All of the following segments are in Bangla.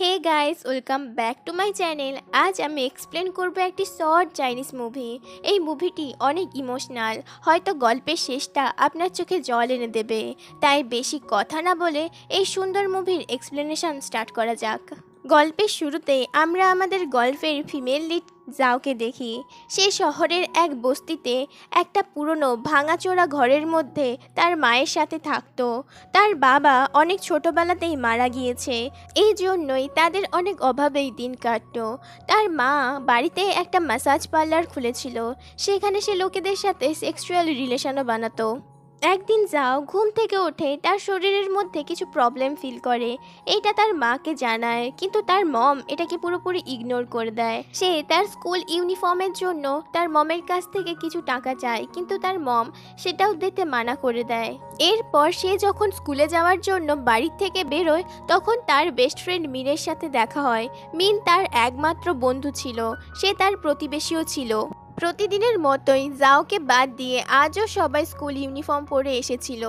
Hey guys welcome back to my channel আজ আমি এক্সপ্লেন করব একটি শর্ট চাইনিজ মুভি এই মুভিটি অনেক ইমোশনাল হয়তো গল্পের শেষটা আপনার চোখে জল এনে দেবে। তাই বেশি কথা না বলে এই সুন্দর মুভির এক্সপ্লেনেশন স্টার্ট করা যাক। গল্পের শুরুতে আমরা আমাদের গল্পের ফিমেল লিড যাওকে দেখি, সে শহরের এক বস্তিতে একটা পুরনো ভাঙাচোরা ঘরের মধ্যে তার মায়ের সাথে থাকতো। তার বাবা অনেক ছোটবেলাতেই মারা গিয়েছে। এই জন্যই তাদের অনেক অভাবেই দিন কাটতো। তার মা বাড়িতে একটা ম্যাসাজ পার্লার খুলেছিল। সেখানে সে লোকেদের সাথে সেক্সুয়াল রিলেশনও বানাতো। একদিন যাও, ঘুম থেকে ওঠে, তার শরীরের মধ্যে কিছু প্রবলেম ফিল করে। এটা তার মাকে জানায়, কিন্তু তার মম এটাকে পুরোপুরি ইগনোর করে দেয়। সে তার স্কুল ইউনিফর্মের জন্য তার মমের কাছ থেকে কিছু টাকা চায়, কিন্তু তার মম সেটাও দিতে মানা করে দেয়। এরপর সে যখন স্কুলে যাওয়ার জন্য বাড়ির থেকে বেরোয়, তখন তার বেস্ট ফ্রেন্ড মিনের সাথে দেখা হয়। মিন তার একমাত্র বন্ধু ছিল, সে তার প্রতিবেশীও ছিল। প্রতিদিনের মতোই জাওকে বাদ দিয়ে আজও সবাই স্কুল ইউনিফর্ম পরে এসেছিল।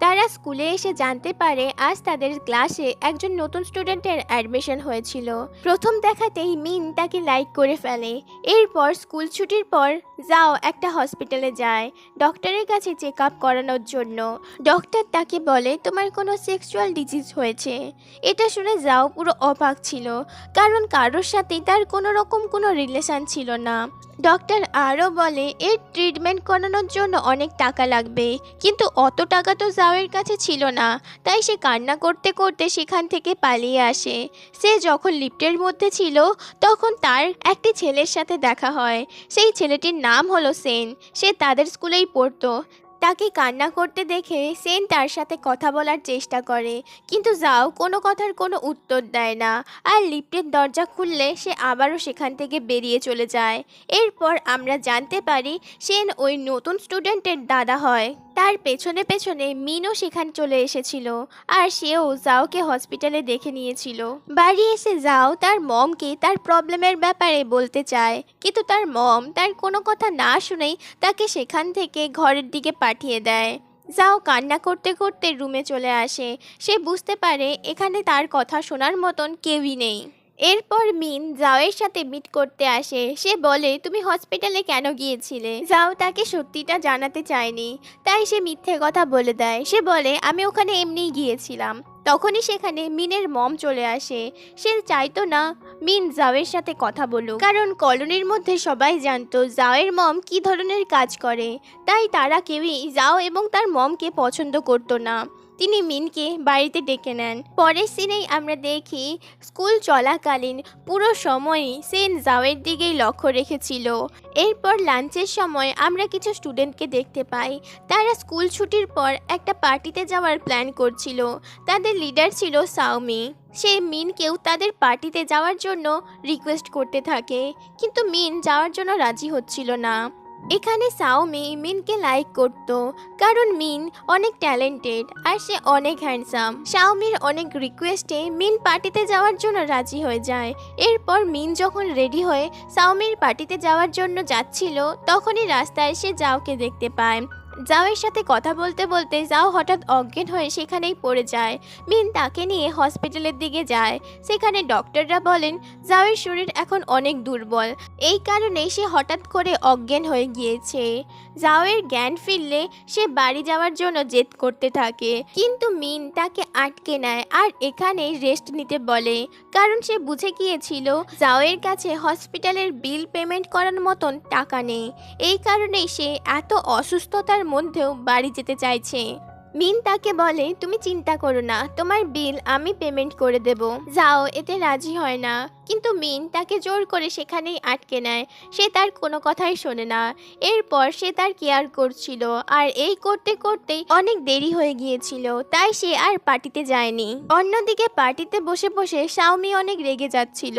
তারা স্কুলে এসে জানতে পারে আজ তাদের ক্লাসে একজন নতুন স্টুডেন্টের অ্যাডমিশন হয়েছিল। প্রথম দেখাতেই মিন তাকে লাইক করে ফেলে। এরপর স্কুল ছুটির পর যাও একটা হসপিটালে যায়, ডক্টরের কাছে চেক আপ করানোর জন্য। ডক্টর তাকে বলে, তোমার কোনো সেক্সুয়াল ডিজিজ হয়েছে? এটা শুনে যাও পুরো অবাক ছিল, কারণ কারোর সাথেই তার কোনো রকম কোনো রিলেশন ছিল না। ডক্টর আরও বলে, এর ট্রিটমেন্ট করানোর জন্য অনেক টাকা লাগবে। কিন্তু অত টাকা তো জাওয়ের কাছে ছিল না। তাই সে কান্না করতে করতে সেখান থেকে পালিয়ে আসে। সে যখন লিফটের মধ্যে ছিল, তখন তার একটি ছেলের সাথে দেখা হয়। সেই ছেলেটির নাম হলো সেন। সে তাদের স্কুলেই পড়তো। তাকে কান্না করতে দেখে সেন তার সাথে কথা বলার চেষ্টা করে, কিন্তু যাও কোনো কথার কোনো উত্তর দেয় না। আর লিফটের দরজা খুললে সে আবারও সেখান থেকে বেরিয়ে চলে যায়। এরপর আমরা জানতে পারি সেন ওই নতুন স্টুডেন্টের দাদা হয়। তার পেছনে পেছনে মিনও সেখানে চলে এসেছিল আর সেও জাওকে হসপিটালে দেখে নিয়েছিল। বাড়ি এসে যাও তার মমকে তার প্রবলেমের ব্যাপারে বলতে চায়। কিন্তু তার মম তার কোনো কথা না শুনেই তাকে সেখান থেকে ঘরের দিকে পাঠিয়ে দেয়। যাও কান্না করতে করতে রুমে চলে আসে। সে বুঝতে পারে এখানে তার কথা শোনার মতন কেউই নেই। এরপর মিন জাওয়ের সাথে মিট করতে আসে। সে বলে, তুমি হসপিটালে কেন গিয়েছিলে? যাও তাকে সত্যিটা জানাতে চায়নি। তাই সে মিথ্যে কথা বলে দেয়। সে বলে, আমি ওখানে এমনিই গিয়েছিলাম। তখনই সেখানে মিনের মম চলে আসে। সে চাইতো না মিন জাওয়ের সাথে কথা বলুক। কারণ কলোনির মধ্যে সবাই জানতো জাওয়ের মম কি ধরনের কাজ করে। তাই তারা কেউই জাও এবং তার মমকে পছন্দ করতো না। তিনি মিনকে বাড়িতে ডেকে নেন। পরের সিনেই আমরা দেখি স্কুল চলাকালীন পুরো সময়ই সেন জাওয়ের দিকেই লক্ষ্য রেখেছিল। এরপর লাঞ্চের সময় আমরা কিছু স্টুডেন্টকে দেখতে পাই। তারা স্কুল ছুটির পর একটা পার্টিতে যাওয়ার প্ল্যান করছিল। তাদের লিডার ছিল সাউমি সে মিনকেও তাদের পার্টিতে যাওয়ার জন্য রিকোয়েস্ট করতে থাকে। কিন্তু মিন যাওয়ার জন্য রাজি হচ্ছিল না। এখানে সাওমি মিনকে লাইক করত, কারণ মিন অনেক ট্যালেন্টেড আর সে অনেক হ্যান্ডসাম সাওমির অনেক রিকোয়েস্টে মিন পার্টিতে যাওয়ার জন্য রাজি হয়ে যায়। এরপর মিন যখন রেডি হয়ে সাওমির পার্টিতে যাওয়ার জন্য যাচ্ছিল, তখনই রাস্তায় সে যাওকে দেখতে পায়। জাওয়ের সাথে কথা বলতে বলতে জাও হঠাৎ অজ্ঞান হয়ে সেখানেই পড়ে যায়। মিন তাকে নিয়ে হসপিটালের দিকে যায়। সেখানে ডক্টররা বলেন জাওয়ের শরীর এখন অনেক দুর্বল। এই কারণে সে হঠাৎ করে অজ্ঞান হয়ে গিয়েছে। জাওয়ের জ্ঞান ফিরলে সে বাড়ি যাওয়ার জন্য জেদ করতে থাকে। কিন্তু মিন তাকে আটকে নেয় আর এখানে রেস্ট নিতে বলে। কারণ সে বুঝে গিয়েছিল জাওয়ের কাছে হসপিটালের বিল পেমেন্ট করার মতন টাকা নেই। এই কারণেই সে এত অসুস্থতার মধ্যেও বাড়ি যেতে চাইছে। মিন তাকে বলে, তুমি চিন্তা করো না, তোমার বিল আমি পেমেন্ট করে দেব। যাও, এতে রাজি হয় না। কিন্তু মিন তাকে জোর করে সেখানেই আটকে নেয়। সে তার কোনো কথাই শোনে না। এরপর সে তার কেয়ার করছিল, আর এই করতে করতেই অনেক দেরি হয়ে গিয়েছিল, তাই সে আর পার্টিতে যায়নি। অন্যদিকে পার্টিতে বসে বসে শাওমি অনেক রেগে যাচ্ছিল,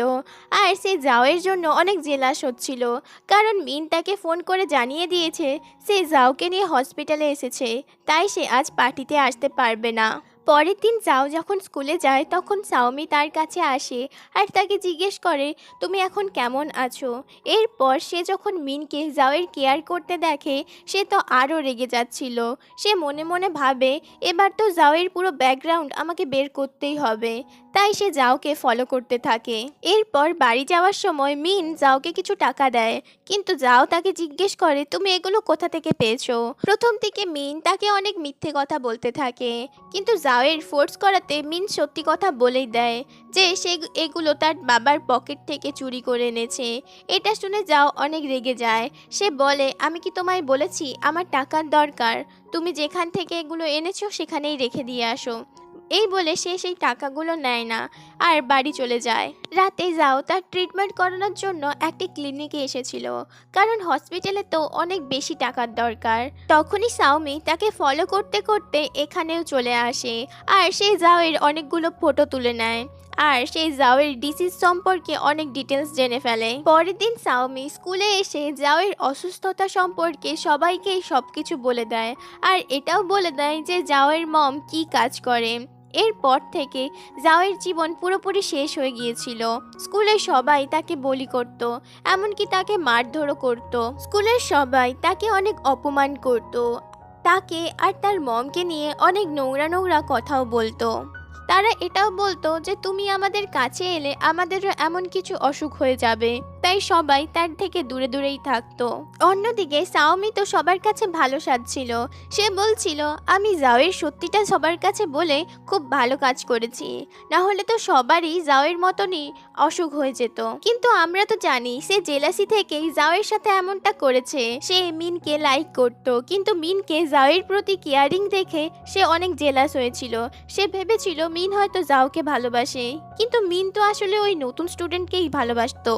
আর সে যাওয়ের জন্য অনেক জেলাস হচ্ছিল। কারণ মিন তাকে ফোন করে জানিয়ে দিয়েছে, সে জাওকে নিয়ে হসপিটালে এসেছে, তাই সে আজ পার্টিতে আসতে পারবে না। পরের দিন চাও যখন স্কুলে যায়, তখন সাওমি তার কাছে আসে আর তাকে জিজ্ঞেস করে, তুমি এখন কেমন আছো? এরপর সে যখন মিনকে জাওয়ের কেয়ার করতে দেখে, সে তো আরও রেগে যাচ্ছিল। সে মনে মনে ভাবে, এবার তো জাওয়ের পুরো ব্যাকগ্রাউন্ড আমাকে বের করতেই হবে। তাই সে জাওকে ফলো করতে থাকে। এরপর বাড়ি যাওয়ার সময় মিন জাওকে কিছু টাকা দেয়। কিন্তু যাও তাকে জিজ্ঞেস করে, তুমি এগুলো কোথা থেকে পেয়েছ? প্রথম থেকে মিন তাকে অনেক মিথ্যে কথা বলতে থাকে। কিন্তু জাওয়ের ফোর্স করাতে মিন সত্যি কথা বলেই দেয় যে সে এগুলো তার বাবার পকেট থেকে চুরি করে এনেছে। এটা শুনে যাও অনেক রেগে যায়। সে বলে, আমি কি তোমায় বলেছি? আমার টাকার দরকার। তুমি যেখান থেকে এগুলো এনেছো সেখানেই রেখে দিয়ে আসো। এই বলে সে সেই টাকাগুলো নেয় না আর বাড়ি চলে যায়। রাতে যাও তার ট্রিটমেন্ট করানোর জন্য একটি ক্লিনিকে এসেছিল। কারণ হসপিটালে তো অনেক বেশি টাকার দরকার। তখনই সাউমি তাকে ফলো করতে করতে এখানেও চলে আসে আর সে জাওয়ের অনেকগুলো ফটো তুলে নেয় আর সেই জাওয়ের ডিসিজ সম্পর্কে অনেক ডিটেলস জেনে ফেলে। পরের দিন সাউমি স্কুলে এসে জাওয়ের অসুস্থতা সম্পর্কে সবাইকেই সবকিছু বলে দেয়। আর এটাও বলে দেয় যে জাওয়ের মম কি কাজ করে। এরপর থেকে জাওয়ের জীবন পুরোপুরি শেষ হয়ে গিয়েছিল। স্কুলের সবাই তাকে বলি করত, এমনকি তাকে মারধরও করত। স্কুলের সবাই তাকে অনেক অপমান করত। তাকে আর তার মমকে নিয়ে অনেক নোংরা নোংরা কথাও বলতো। তারা এটাও বলতো যে, তুমি আমাদের কাছে এলে আমাদেরও এমন কিছু অসুখ হয়ে যাবে। তাই সবাই তার থেকে দূরে দূরেই থাকতো। অন্যদিকে সাওমি তো সবার কাছে ভালো সাজছিল সে বলছিল, আমি জাওয়ের সত্যিটা সবার কাছে বলে খুব ভালো কাজ করেছি। না হলে তো সবারই জাওয়ের মতনই অসুখ হয়ে যেত। কিন্তু আমরা তো জানি, সে জেলাসি থেকেই জাওয়ের সাথে এমনটা করেছে। সে মিনকে লাইক করত, কিন্তু মিনকে জাওয়ের প্রতি কেয়ারিং দেখে সে অনেক জেলাস হয়েছিল। সে ভেবেছিল, মিন হয়তো জাওকে ভালোবাসে। কিন্তু মিন তো আসলে ওই নতুন স্টুডেন্টকেই ভালোবাসতো।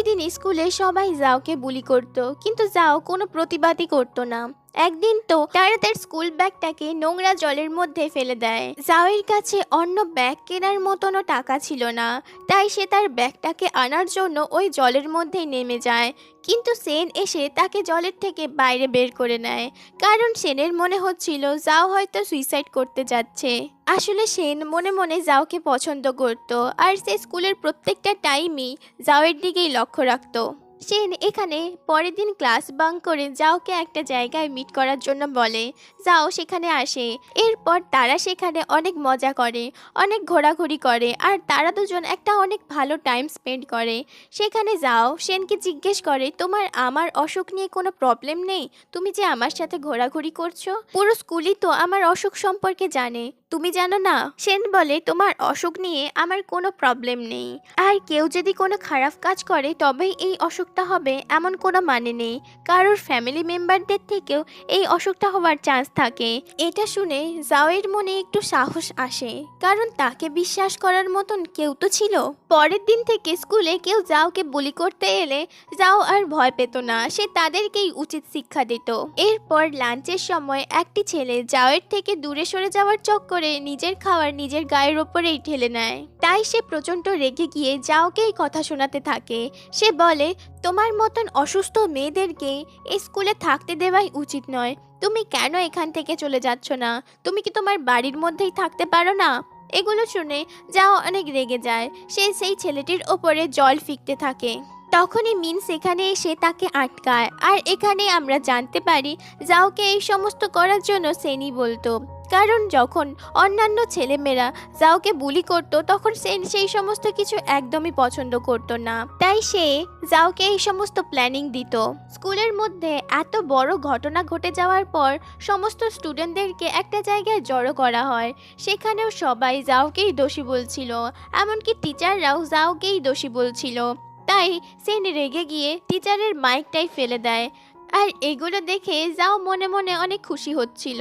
প্রতিদিন স্কুলে সবাই যাওকে বুলি করত কিন্তু যাও কোনো প্রতিবাদই করতো না। একদিন তো তারা তার স্কুল ব্যাগটাকে নোংরা জলের মধ্যে ফেলে দেয়। জাওয়ের কাছে অন্য ব্যাগ কেনার মতনও টাকা ছিল না। তাই সে তার ব্যাগটাকে আনার জন্য ওই জলের মধ্যেই নেমে যায়। কিন্তু সেন এসে তাকে জলের থেকে বাইরে বের করে নেয়। কারণ সেনের মনে হচ্ছিল যাও হয়তো সুইসাইড করতে যাচ্ছে। আসলে সেন মনে মনে জাওকে পছন্দ করত। আর সে স্কুলের প্রত্যেকটা টাইমই জাওয়ের দিকেই লক্ষ্য রাখতো। সেন এখানে পরের দিন ক্লাস বাং করে যাওকে একটা জায়গায় মিট করার জন্য বলে, যাও সেখানে আসে। এরপর তারা সেখানে অনেক মজা করে, অনেক ঘোরাঘুরি করে, আর তারা দুজন একটা অনেক ভালো টাইম স্পেন্ড করে। সেখানে যাও, সেনকে জিজ্ঞেস করে, তোমার আমার অসুখ নিয়ে কোনো প্রবলেম নেই? তুমি যে আমার সাথে ঘোরাঘুরি করছ? পুরো স্কুলই তো আমার অসুখ সম্পর্কে জানে। তুমি জানো না, সেন বলে, তোমার অসুখ নিয়ে আমার কোনো প্রবলেম নেই। আর কেউ যদি কোনো খারাপ কাজ করে, তবেই এই অসুখটা হবে, এমন কোনো মানে নেই। কারোর ফ্যামিলি মেম্বারদের থেকেও এই অসুখটা হওয়ার চান্স থাকে। এটা শুনে জাওয়ের মনে একটু সাহস আসে। কারণ তাকে বিশ্বাস করার মতন কেউ তো ছিল। পরের দিন থেকে স্কুলে কেউ যাওকে বুলি করতে এলে যাও আর ভয় পেত না। সে তাদেরকেই উচিত শিক্ষা দিত। এরপর লাঞ্চের সময় একটি ছেলে যাওয়ের থেকে দূরে সরে যাওয়ার চক্করে নিজের খাওয়ার নিজের গায়ের ওপরেই ঠেলে নেয়। তাই সে প্রচণ্ড রেগে গিয়ে যাওকেই কথা শোনাতে থাকে। সে বলে, তোমার মতন অসুস্থ মেয়েদেরকে এই স্কুলে থাকতে দেওয়াই উচিত নয়। তুমি কেন এখান থেকে চলে যাচ্ছ না? তুমি কি তোমার বাড়ির মধ্যেই থাকতে পারো না? এগুলো শুনে যাও অনেক রেগে যায়। সে সেই ছেলেটির ওপরে জল ফিকতে থাকে। তখনই মিন সেখানে এসে তাকে আটকায়। আর এখানে আমরা জানতে পারি যাওকে এই সমস্ত করার জন্য সেনি বলতো। কারণ যখন অন্যান্য ছেলেমেয়েরা যাওকে বুলি করতো, তখন সে সেই সমস্ত কিছু একদমই পছন্দ করতো না। তাই সে যাওকে এই সমস্ত প্ল্যানিং দিত। স্কুলের মধ্যে এত বড় ঘটনা ঘটে যাওয়ার পর সমস্ত স্টুডেন্টদেরকে একটা জায়গায় জড়ো করা হয়। সেখানেও সবাই যাওকেই দোষী বলছিল। এমনকি টিচাররাও যাওকেই দোষী বলছিল। তাই সেন রেগে গিয়ে টিচারের মাইকটাই ফেলে দেয়। আর এগুলো দেখে যাও মনে মনে অনেক খুশি হচ্ছিল।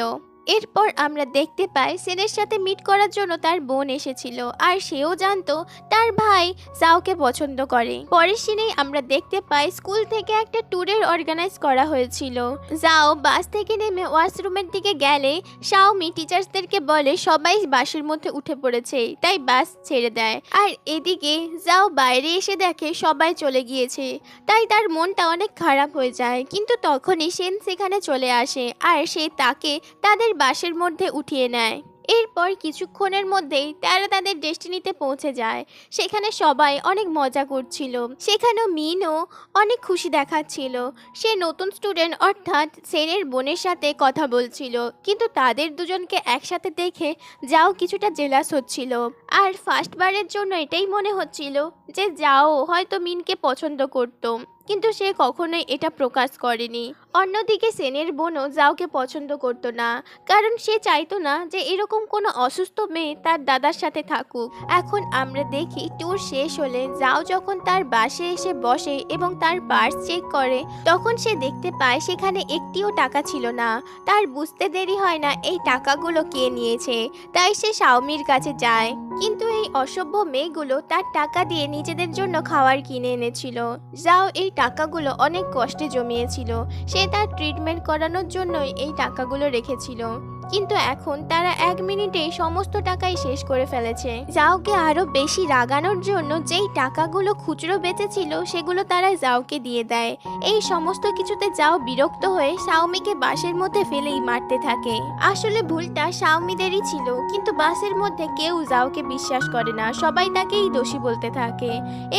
এরপর আমরা দেখতে পাই সেনের সাথে মিট করার জন্য তার বোন এসেছিল আর সেও জানতো তার ভাই জাওকে পছন্দ করে। পরের সিনেই আমরা দেখতে পাই স্কুল থেকে একটা ট্যুরের অর্গানাইজ করা হয়েছিল। যাও বাস থেকে নেমে ওয়াশরুমের দিকে গেলে শাওমি টিচার্সদেরকে বলে সবাই বাসের মধ্যে উঠে পড়েছে, তাই বাস ছেড়ে দেয়। আর এদিকে যাও বাইরে এসে দেখে সবাই চলে গিয়েছে, তাই তার মনটা অনেক খারাপ হয়ে যায়। কিন্তু তখনই সেন সেখানে চলে আসে আর সে তাকে তাদের বাসের মধ্যে উঠিয়ে নেয়। এরপর কিছুক্ষণের মধ্যেই তারা তাদের ডেস্টিনিতে পৌঁছে যায়। সেখানে সবাই অনেক মজা করছিল। সেখানেও মিনও অনেক খুশি দেখাচ্ছিল। সে নতুন স্টুডেন্ট অর্থাৎ সেনের বোনের সাথে কথা বলছিল। কিন্তু তাদের দুজনকে একসাথে দেখে যাও কিছুটা জেলাস হচ্ছিল। আর ফার্স্টবারের জন্য এটাই মনে হচ্ছিল যে যাও হয়তো মিনকে পছন্দ করতো। কিন্তু সে কখনোই এটা প্রকাশ করেনি। অন্যদিকে সেনের বোনও যাওকে পছন্দ করতো না, কারণ সে চাইতো না যে এরকম কোনো অসুস্থ মেয়ে তার দাদার সাথে থাকুক। এখন আমরা দেখি ট্যুর শেষ হলে যাও যখন তার বাসে এসে বসে এবং তার পার্স চেক করে, তখন সে দেখতে পায় সেখানে একটিও টাকা ছিল না। তার বুঝতে দেরি হয় না এই টাকাগুলো কে নিয়েছে। তাই সে শাওমির কাছে যায়। কিন্তু এই অসভ্য মেয়েগুলো তার টাকা দিয়ে নিজেদের জন্য খাবার কিনে এনেছিল। যাও এই টাকাগুলো অনেক কষ্টে জমিয়েছিল। সে তার ট্রিটমেন্ট করানোর জন্যই এই টাকাগুলো রেখেছিল। কিন্তু এখন তারা এক মিনিটেই সমস্ত টাকাই শেষ করে ফেলেছে। যাওকে আরও বেশি রাগানোর জন্য যেই টাকাগুলো খুচরো বেঁচেছিল, সেগুলো তারা যাওকে দিয়ে দেয়। এই সমস্ত কিছুতে যাও বিরক্ত হয়ে শাওমিকে বাসের মধ্যে ফেলেই মারতে থাকে। আসলে ভুলটা শাওমিদেরই ছিল, কিন্তু বাসের মধ্যে কেউ যাওকে বিশ্বাস করে না, সবাই তাকেই দোষী বলতে থাকে।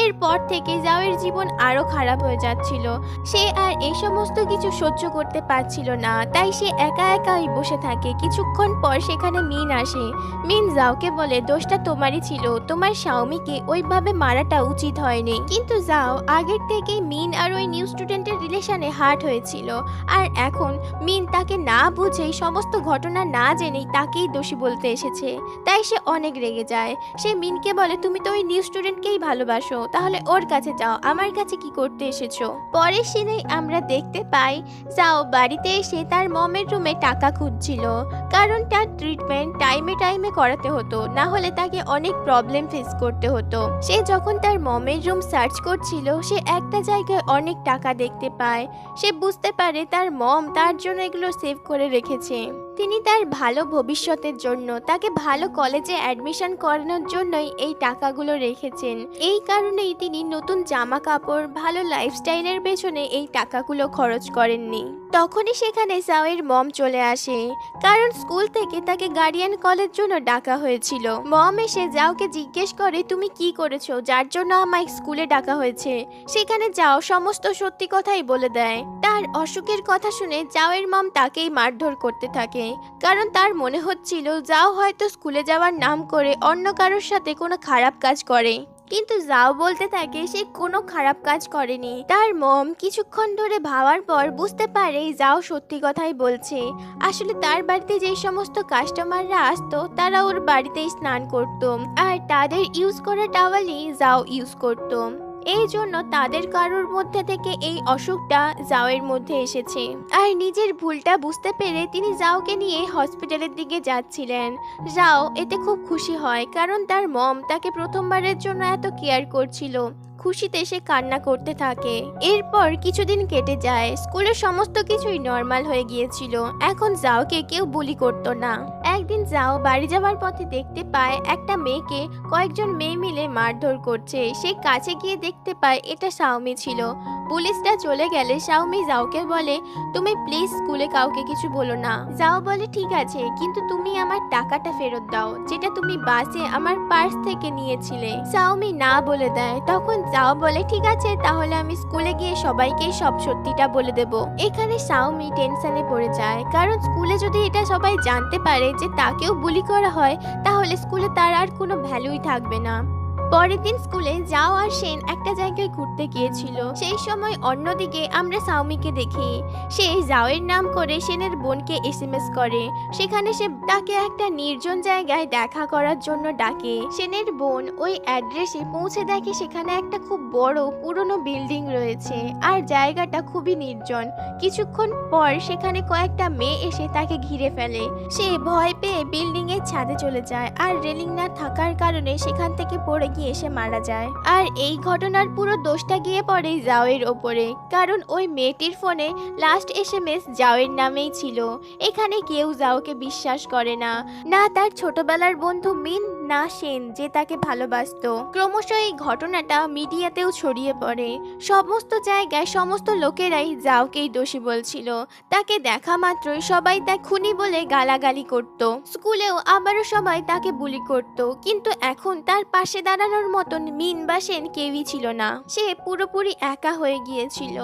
এরপর থেকে যাওয়ের জীবন আরও খারাপ হয়ে যাচ্ছিল। সে আর এই সমস্ত কিছু সহ্য করতে পারছিল না, তাই সে একা একাই বসে থাকে কিছুক্ষণ পর সেখানে মিন আসে। মিন যাওকে বলে, দোষটা তোমারই ছিল। তোমার শাওমিকে ওইভাবে মারাটা উচিত হয়নি। কিন্তু যাও, আগের থেকেই মিন আর ওই নিউ স্টুডেন্টের রিলেশনে হার্ট হয়েছিল। আর এখন মিন তাকে না বুঝেই সমস্ত ঘটনা না জেনেই তাকেই দোষী বলতে এসেছে। তাই সে অনেক রেগে যায়। সে মিনকে বলে, তুমি তো ওই নিউ স্টুডেন্টকেই ভালোবাসো। তাহলে ওর কাছে যাও। আমার কাছে কি করতে এসেছ? পরের সিনে আমরা দেখতে পাই, যাও বাড়িতে এসে তার মমের রুমে টাকা খুঁজছিল। কারণ তার ট্রিটমেন্ট টাইমে টাইমে করাতে হতো, না হলে তাকে অনেক প্রবলেম ফেস করতে হতো। সে যখন তার মমের রুম সার্চ করছিল, সে একটা জায়গায় অনেক টাকা দেখতে পায়। সে বুঝতে পারে তার মম তার জন্য এগুলো সেভ করে রেখেছে। তিনি তার ভালো ভবিষ্যতের জন্য তাকে ভালো কলেজে অ্যাডমিশন করানোর জন্যই এই টাকাগুলো রেখেছেন। এই কারণেই তিনি নতুন জামা কাপড় ভালো লাইফস্টাইলের পেছনে এই টাকাগুলো খরচ করেননি। তখনই সেখানে সাওয়ের মম চলে আসে, কারণ স্কুল থেকে তাকে গার্ডিয়ান কলের জন্য ডাকা হয়েছিল। মম এসে যাওকে জিজ্ঞেস করে, তুমি কি করেছ? যার জন্য আমায় স্কুলে ডাকা হয়েছে? সেখানে যাও সমস্ত সত্যি কথাই বলে দেয়। তার অসুখের কথা শুনে যাওয়ের মম তাকেই মারধর করতে থাকে। কারণ তার মনে হচ্ছিল যাও হয়তো স্কুলে যাওয়ার নাম করে অন্য কারোর সাথে কোনো খারাপ কাজ করে। কিন্তু যাও বলতে থাকে সে কোনো খারাপ কাজ করেনি। তার মম কিছুক্ষণ ধরে ভাবার পর বুঝতে পারে যাও সত্যি কথাই বলছে। আসলে তার বাড়িতে যে সমস্ত কাস্টমাররা আসতো, তারা ওর বাড়িতেই স্নান করত। আর তাদের ইউজ করা টাওয়ালই যাও ইউজ করতো। এই জন্য তাদের কারোর মধ্যে থেকে এই অসুখটা জাওয়ের মধ্যে এসেছে। আর নিজের ভুলটা বুঝতে পেরে তিনি জাওকে নিয়ে হসপিটালের দিকে যাচ্ছিলেন। জাও এতে খুব খুশি হয়, কারণ তার মম তাকে প্রথমবারের জন্য এত কেয়ার করছিল। খুশিতে সে কান্না করতে থাকে। এরপর কিছুদিন কেটে যায়। স্কুলের সমস্ত কিছুই নর্মাল হয়ে গিয়েছিল। এখন যাওকে কেউ বুলি করত না। একদিন যাও বাড়ি যাওয়ার পথে দেখতে পায় একটা মেয়েকে কয়েকজন মেয়ে মিলে মারধর করছে। সে কাছে গিয়ে দেখতে পায় এটা সাউমি ছিল। পুলিশটা চলে গেলে সাউমি যাওকে বলে, তুমি প্লিজ স্কুলে কাউকে কিছু বলো না। যাও বলে, ঠিক আছে, কিন্তু তুমি আমার টাকাটা ফেরত দাও, যেটা তুমি বাসে আমার পার্স থেকে নিয়েছিলে। সাউমি না বলে দেয়। তখন যাও বলে, ঠিক আছে, তাহলে আমি স্কুলে গিয়ে সবাইকে সব সত্যিটা বলে দেব। এখানে সাউমি টেনশনে পড়ে যায়। কারণ স্কুলে যদি এটা সবাই জানতে পারে যে তাকেও বুলি করা হয়, তাহলে স্কুলে তার আর কোনো ভ্যালুই থাকবে না। পরের দিন স্কুলে যাও আর সেন একটা জায়গায় ঘুরতে গিয়েছিল। সেই সময় অন্যদিকে আমরা সাউমিকে দেখি। সে যাওয়ের নাম করে সেনের বোনকে এসএমএস করে। সেখানে সে তাকে একটা নির্জন জায়গায় দেখা করার জন্য ডাকে। সেনের বোন ওই অ্যাড্রেসে পৌঁছে দেখে সেখানে একটা খুব বড় পুরনো বিল্ডিং রয়েছে আর জায়গাটা খুবই নির্জন। কিছুক্ষণ পর সেখানে কয়েকটা মেয়ে এসে তাকে ঘিরে ফেলে। সে ভয় পেয়ে বিল্ডিং এর ছাদে চলে যায় আর রেলিং না থাকার কারণে সেখান থেকে পড়ে গিয়ে এসে মারা যায়। আর এই ঘটনার পুরো দোষটা গিয়ে পড়ে জাওয়ের ওপরে। কারণ ওই মেয়েটির ফোনে লাস্ট এস এম এস জাওয়ের নামেই ছিল। এখানে কেউ জাওকে বিশ্বাস করে না। না, তার ছোটবেলার বন্ধু মিন না সেন যে তাকে ভালোবাসতো। ক্রমশ এই ঘটনাটা মিডিয়াতেও ছড়িয়ে পড়ে। সমস্ত জায়গায় সমস্ত লোকেরাই যাওকেই দোষী বলছিল। তাকে দেখা মাত্রই সবাই তা খুনি বলে গালাগালি করত। স্কুলেও আবারও সবাই তাকে বুলি করত। কিন্তু এখন তার পাশে দাঁড়ানোর মতন মিন বা সেন কেউই ছিল না। সে পুরোপুরি একা হয়ে গিয়েছিল।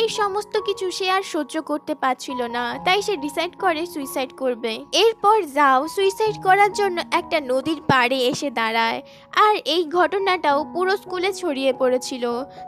এই সমস্ত কিছু সে আর সহ্য করতে পারছিল না। তাই সে ডিসাইড করে সুইসাইড করবে। এরপর যাও সুইসাইড করার জন্য একটা নদীর পাড়ে এসে দাঁড়ায়। আর এই ঘটনাটাও পুরো স্কুলে ছড়িয়ে পড়েছিল।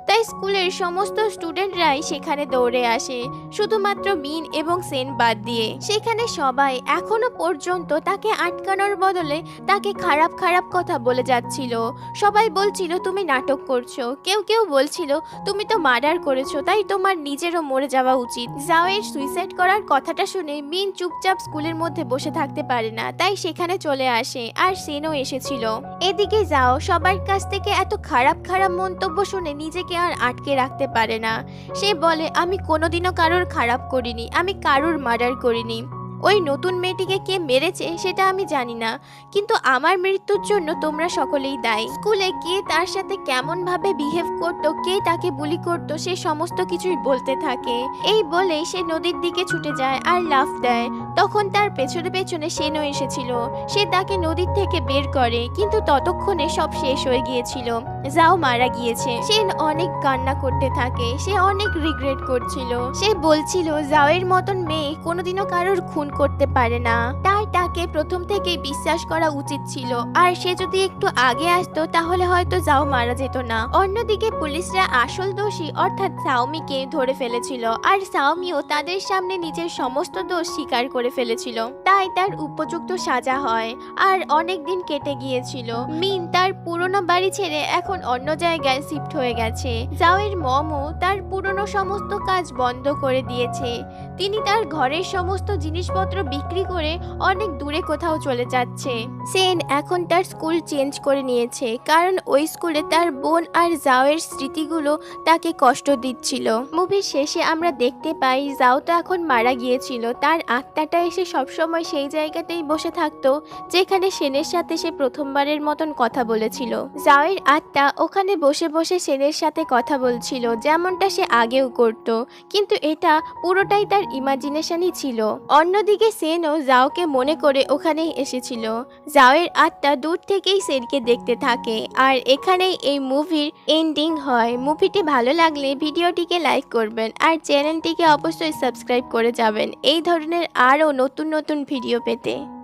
তাই স্কুলের সমস্ত স্টুডেন্টরাই সেখানে দৌড়ে আসে। শুধুমাত্র মিন এবং সেন বাদ দিয়ে। সেখানে সবাই এখনও পর্যন্ত তাকে আটকানোর বদলে তাকে খারাপ খারাপ কথা বলে যাচ্ছিল। সবাই বলছিল, তুমি নাটক করছ। কেউ কেউ বলছিল, তুমি তো মার্ডার করেছ, তাই তোমার নিজেরও মরে যাওয়া উচিত। জাওয়ের সুইসাইড করার কথাটা শুনে মিন চুপচাপ স্কুলের মধ্যে বসে থাকতে পারে না, তাই সেখানে চলে আসে। আর সেনও এসেছিল। এদিকে যাও, সবার কাছ থেকে এত খারাপ খারাপ মন্তব্য শুনে নিজেকে আর আটকে রাখতে পারে না। সে বলে, আমি কোনোদিনও কারোর খারাপ করিনি, আমি কারোর মার্ডার করিনি। ওই নতুন মেয়েটিকে কে মেরেছে সেটা আমি জানি না, কিন্তু আমার মৃত্যুর জন্য তোমরা সকলেই দায়ী। স্কুলে কে তার সাথে কেমন ভাবে বিহেভ করতো, কে তাকে বুলি করতো, সে সমস্ত কিছুই বলতে থাকে। এই বলে সে নদীর দিকে ছুটে যায় আর লাফ দেয়। তখন তার পেছনে পেছনে সেনও এসেছিল। সে তাকে নদীর থেকে বের করে, কিন্তু ততক্ষণে সব শেষ হয়ে গিয়েছিল। যাও মারা গিয়েছে। সেন অনেক কান্না করতে থাকে, সে অনেক রিগ্রেট করছিল। সে বলছিল, যাওয়ের মতন মেয়ে কোনোদিনও কারোর খুন করতে পারে না। তাই তাকে প্রথম থেকেই বিশ্বাস করা উচিত ছিল। আর সে যদি একটু আগে আসতো, তাহলে হয়তো যাও মারা যেত না। অন্যদিকে পুলিশরা আসল দোষী অর্থাৎ সাউমিকে ধরে ফেলেছিল। আর সাউমিও তাদের সামনে নিজের সমস্ত দোষ স্বীকার করে ফেলেছিল। তাই তার উপযুক্ত সাজা হয় আর অনেক দিন কেটে গিয়েছিল। মিন তার পুরনো বাড়ি ছেড়ে এখন অন্য জায়গায় শিফট হয়ে গেছে। জাওয়ের মমও তার পুরনো সমস্ত কাজ বন্ধ করে দিয়েছে। তিনি তার ঘরের সমস্ত জিনিসপত্র বিক্রি করে অনেক দূরে কোথাও চলে যাচ্ছে। সেন এখন তার স্কুল চেঞ্জ করে নিয়েছে, কারণ ওই স্কুলে তার বোন আর জাওয়ের স্মৃতিগুলো তাকে কষ্ট দিচ্ছিল। মুভির শেষে আমরা দেখতে পাই জাও তো এখন মারা গিয়েছিল। তার আত্মাটা এসে সবসময় সেই জায়গাতেই বসে থাকতো, যেখানে সেনের সাথে সে প্রথমবারের মতন কথা বলেছিল। জাওয়ের আত্মা ওখানে বসে বসে সেনের সাথে কথা বলছিল, যেমনটা সে আগেও করত। কিন্তু এটা পুরোটাই তার ইমাজিনেশনই ছিল। অন্যদিকে সেনও জাওকে মনে করে ওখানে এসেছিল। জাওয়ের আত্মা দূর থেকেই সেনকে দেখতে থাকে। আর এখানেই এই মুভির এন্ডিং হয়। মুভিটি ভালো লাগলে ভিডিওটিকে লাইক করবেন আর চ্যানেলটিকে অবশ্যই সাবস্ক্রাইব করে যাবেন। এই ধরনের আরও নতুন নতুন ভিডিও পেতে।